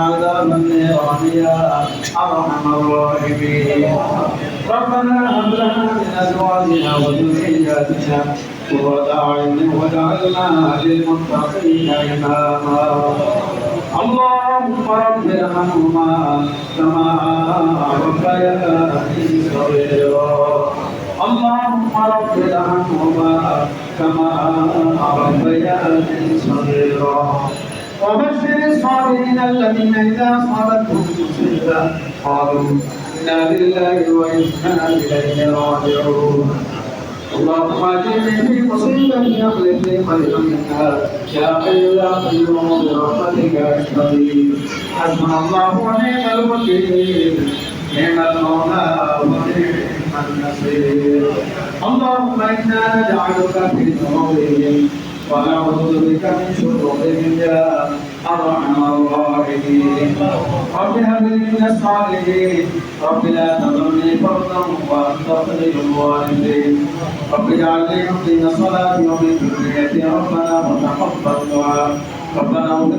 عذاب النيران يا ارحم الراحمين ربنا هب لنا من ازواجنا وذرياتنا قرة اعين واجعلنا للمتقين إماما. اللهم رب ارحمهما كما ربياني صغيرا اللهم رب ارحمهما كما ربياني صغيرا وبشر الصابرين الذين إذا أصابتهم مصيبة قالوا إنا لله وإنا إليه راجعون. اللهم اجرني في مصيبتي اخلف لي خيرا منها. يا حي يا قيوم برحمتك استغيث حسبنا الله ونعم الوكيل. نعم المولى ونعم النصير. اللهم إنا نجعلك في ذنوبهم ونعوذ بك من شرورهم يا رب هب لي من الصالحين رب لا تذرني فردا وانت خير الوالدين رب اجعلني مقيم صلاتي ومن ذريتي ربنا وتقبل دعاء ربنا